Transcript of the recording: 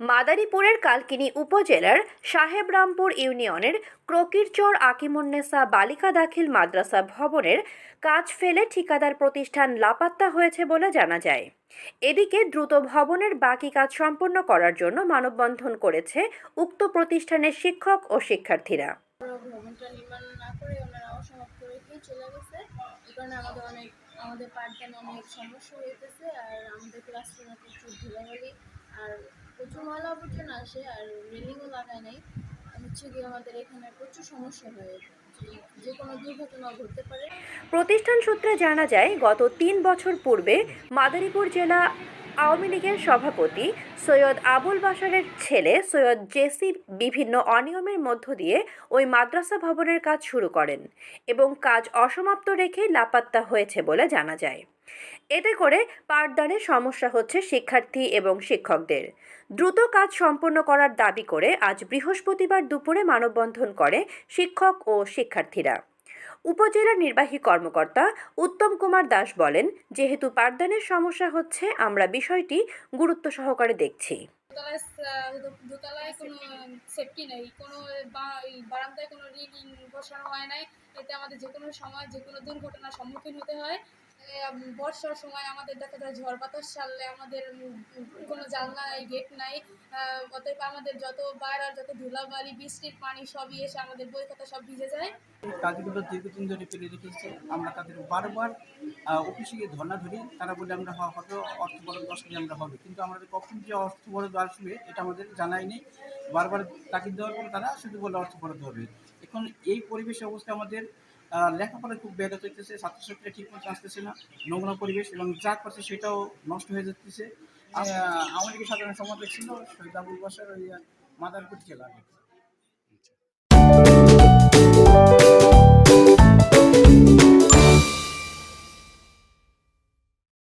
মাদারীপুরের কালকিনি উপজেলার সাহেবরামপুর ইউনিয়নের ক্রকিরচর আকিমুন্নেসা বালিকা দাখিল মাদ্রাসা ভবনের কাজ ফেলে ঠিকাদার প্রতিষ্ঠান লাপাত্তা হয়েছে বলে জানা যায়। এদিকে দ্রুত ভবনের বাকি কাজ সম্পন্ন করার জন্য মানববন্ধন করেছে উক্ত প্রতিষ্ঠানের শিক্ষক ও শিক্ষার্থীরা। আমাদের পাঠদানে অনেক সমস্যা হইতেছে আর আমাদের ক্লাসরুমে প্রচুর ধুলাবালি আর প্রচুর ময়লা আবর্জনা আসে আর রেলিংও লাগায় নাই। হচ্ছে গিয়ে আমাদের এখানে প্রচুর সমস্যা হয়ে যে- কোনো দুর্ঘটনা ঘটতে পারে। প্রতিষ্ঠান সূত্রে জানা যায়, গত তিন বছর পূর্বে মাদারীপুর জেলা আওয়ামী লীগের সভাপতি সৈয়দ আবুল বাশারের ছেলে সৈয়দ জেসি বিভিন্ন অনিয়মের মধ্য দিয়ে ওই মাদ্রাসা ভবনের কাজ শুরু করেন এবং কাজ অসমাপ্ত রেখে লাপাত্তা হয়েছে বলে জানা যায়। এতে করে পাঠদানে সমস্যা হচ্ছে শিক্ষার্থী এবং শিক্ষকদের। দ্রুত কাজ সম্পন্ন করার দাবি করে আজ বৃহস্পতিবার দুপুরে মানববন্ধন করে শিক্ষক ও শিক্ষার্থীরা। উপজেলা নির্বাহী কর্মকর্তা উত্তম কুমার দাস বলেন, যেহেতু পাঠদানের সমস্যা হচ্ছে, আমরা বিষয়টি গুরুত্ব সহকারে দেখছি। দোতলায় কোনো সেফটি নেই, কোনো বারান্দায় কোনো রিলিং হয় নাই। এতে আমাদের যে কোনো সময় যে কোনো দুর্ঘটনার সম্মুখীন হতে হয়। বর্ষার সময় আমাদের দেখা যায় ঝড় বাতাস চাললে আমাদের কোনো জানলা নাই গেট নাই। অতএব আমাদের যত বাইরের যত ধুলাবালি, বৃষ্টির পানি সবই এসে আমাদের বই খাতা সব ভিজে যায়। কাজগুলো দীর্ঘদিন ধরে ফেলে রেখেছে। আমরা তাদের বারবার অফিসে গিয়ে ধর্ণা ধরি। তারা বলে আমরা হয়তো অর্থ বরাদ্দ আসলে আমরা হবে। কিন্তু আমাদের কখন যে অর্থ বরাদ্দ আসবে, এটা আমাদের জানাই নেই। বারবার তাকিদ দেওয়ার পর তারা শুধু বলে অর্থ বরাদ্দ হবে। এখন এই পরিবেশ অবস্থা আমাদের আহ, লেখাপড়া খুব ব্যাঘাত হইতেছে ছাত্রছাত্রীরা ঠিক মতো আসতেছে না নোংরা পরিবেশ এবং যা করছে সেটাও নষ্ট হয়ে যাচ্ছে। আমাদের সাধারণ সমাজের ছিল শহীদ আবুল বাসার ওই মাদারপুর জেলা